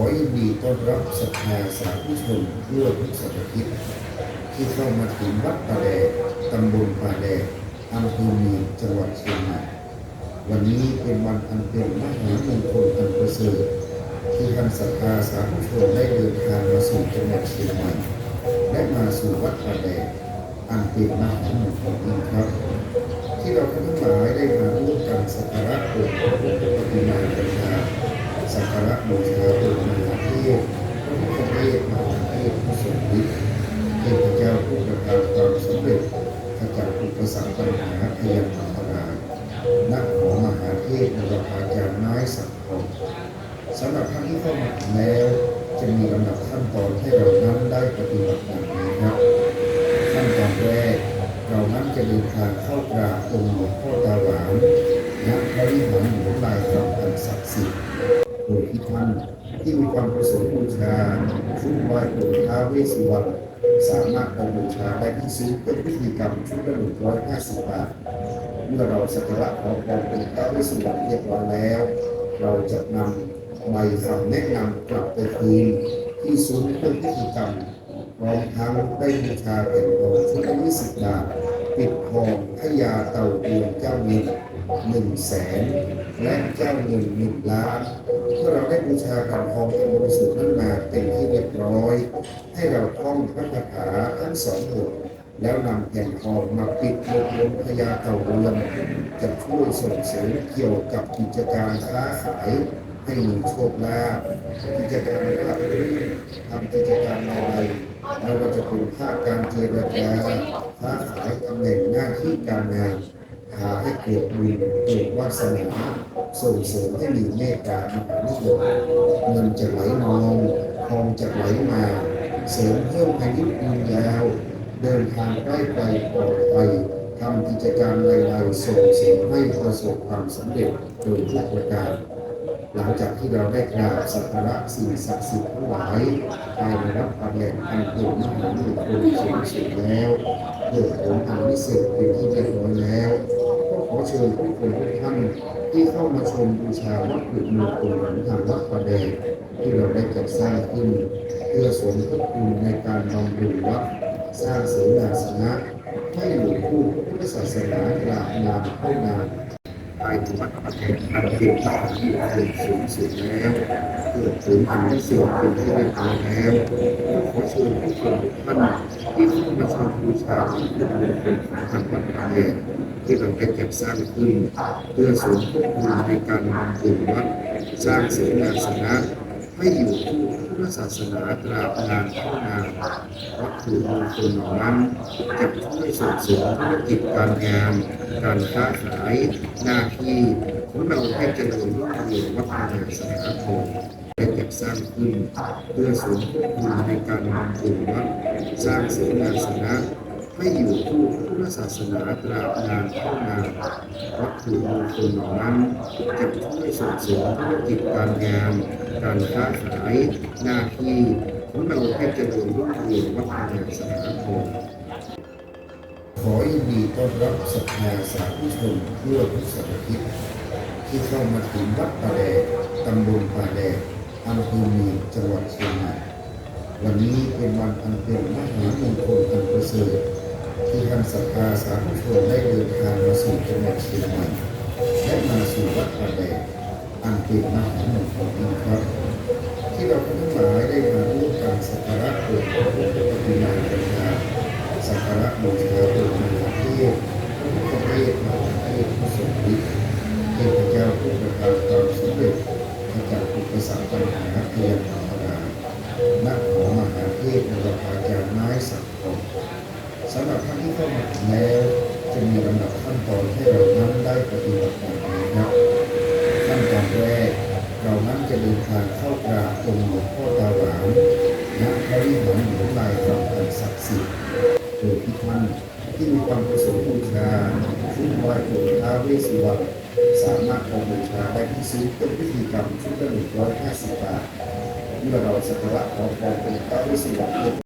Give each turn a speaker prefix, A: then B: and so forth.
A: อยินดีต้อนรับศรัทธาสาธุชนทั่วทุกสารทิศที่เข้ามาถึงวัดป่าแดงตำบลป่าแดงอำเภอเมียงจังหวัดเชียงใหม่วันนี้เป็นวันอันเป็นมหามงคลอันประเสริฐที่ท่านศรัทธาสาธุชนได้เดินทางมาสู่จังหวัดเชียงใหม่และมาสู่วัดป่าแดงอันเป็นมหามงคลยิ่งครับ ที่เราทั้งหลายได้มาร่วมกันสักการะองค์พระพุทธปฏิมาประชาสักการะบูชา สรรคปัญหาพยานอันตรายณหอมหาเทพนรพาจารย์ไม้สักทองสำหรับท่านที่เข้ามาแล้วจะมีลำดับขั้นตอนให้เรานั้นได้ปฏิบัติอย่างนี้ครับขั้นตอนแรกเรานั้นจะเดินทางเข้ากราบองค์หลวงพ่อตาหวานณพระวิหารหลวงลายคำอันศักดิ์สิทธิ์ ดยที่ท่านที่มีความประสงค์บูชาชุดไหว้องค์ท้าวเวสสุวรรณสามารถไปบูชาได้ที่ซื้อเป็นพิธีกรรมชุดละหนึ่งร้อยห้าสิบบาท เมื่อเราสักการะขอพรเป็นท้าวเวสสุวรรณเรียบร้อยแล้ว เราจะนำใบคำแนะนำกลับไปคืนที่ศูนย์เพื่อพิธีกรรมพร้อมทั้งได้บูชาแผ่นทองชุดละยี่สิบบาทปิดทองพญาเต่าเดือนเจ้าเงินหนึ่งแสนและเจ้าเงินหนึ่งล้าน มื่อเราได้บูชาผ่นทองอันบริสุทธิ์นั้นมาเป็นที่เรียบร้อย ให้เราท่องพระคาถาทั้งสองบทแล้วนำแผ่นทองมาปิดบนบนพญาเต่าเรือนจะช่วยส่งเสริมเกี่ยวกับกิจการค้าขายให้มีโชคลาภกิจการรับรื่นทำกิจการอะไรไม่ว่าจะเป็นภาคการเจรจาค้าขายตำแหน่งหน้าที่การงานหาให้เกิดบุญเกิดวาสนา ส่งเสริมให้มีเมตตามหานิยมเงินจะไหลนองทองจะไหลมา เสริมเพิ่มอายุยืนยาว เดินทางใกล้ไปปลอดภัยทำกิจการมใดๆส่งเสริมให้ประสบความสำเร็จโดยทุกประการ หลังจากที่เราได้กราบสักการะสิ่งศักดิ์สิทธิ์ทั้งหลายภายในรับตำแหน่งอันเป็นมหามงคลสูงสุดแล้วเพื่อผลอันวิเศษเป็นที่เรียบร้อยแล้วก็ขอเชิญผู้คนทุก ที่เข้ามาชมบูชาวัตถุมงคลของทางวัดประแดงที่เราได้จัดสร้างขึ้น เพื่อสมทบทุนในการบำรุงวัดสร้างเสนาสนะให้หลวงพู่พุทธศาสนากราบนามเข้านา ไปถึงวัดประเทศอันเป็นทางที่เป็นสูงสุดแล้วเกิดถึงอันที่เสื่อมเป็นที่เรียบร้อยแล้วก็ขอเชิญผู้ชมทุกท่านที่เข้ามาชมบูชาที่เป็นมงคลของทางวัดประเทศที่เราได้จัดสร้างขึ้น เพื่อสมทบทุนในการบำรุงวัดสร้างเสนาสนะให้อยู่คู่พุทธ ศาสนาตราบนานเท่านานวัตถุมงคลเหล่านั้นจะช่วยส่งเสริมธุรกิจการงานการค้าขายหน้าที่ของเราให้เจริญรุ่งเรืองวัฒนาสนาคมได้จัดสร้างขึ้นเพื่อสมทบทุนในการบำรุงวัดสร้างเสนาสนะ ให้อยู่คู่พุทธศาสนาตราบนานเท่านานวัตถุมงคลเหล่านั้นจะช่วยส่งเสริมธุรกิจการงานการค้าขายหน้าที่ของเราให้เจริญรุ่งเรืองวัฒนาสถาคมขอยินดีต้อนรับศรัทธาสาธุชนทั่วทุกสารทิศที่เข้ามาถึงวัดป่าแดงตำบลป่าแดงอำเภอเมียงจังหวัดเชียงใหม่วันนี้เป็นวันอันเป็นมหามงคลอันประเสริฐ ที่ท่านศรัทธาสาธุชนได้เดินทางมาสู่จังหวัดเชียงใหม่และมาสู่วัดป่าแดงอันเป็นมหามงคลยิ่งครับที่เราทั้งหลายได้มาร่วมกันสักการะองค์พระพุทธปฏิมาประชาสักการะบูชาองค์มหาเทพพระพุทธเทพมหาเทพผู้ทรงฤทธิ์เทพเจ้าผู้ประทานความสำเร็จขจัดอุปสรรคปัญหาพยา สำหรับท่านที่เข้ามาแล้วจะมีลำดับขั้นตอนให้เรานั้นได้ปฏิบัติอย่างนี้ครับขั้นตอนแรกเรานั้นจะเดินทางเข้ากราบองค์หลวงพ่อตาหวานณพระวิหารหลวงลายคำอันศักดิ์สิทธิ์โดยที่ท่านที่มีความประสงค์บูชาชุดไหว้องค์ท้าวเวสสุวรรณสามารถไปบูชาได้ที่ซื้อเป็นพิธีกรรมชุดละหนึ่งร้อยห้าสิบบาทเมื่อเราสักการะขอพรองค์ท้าวเวสสุวรรณ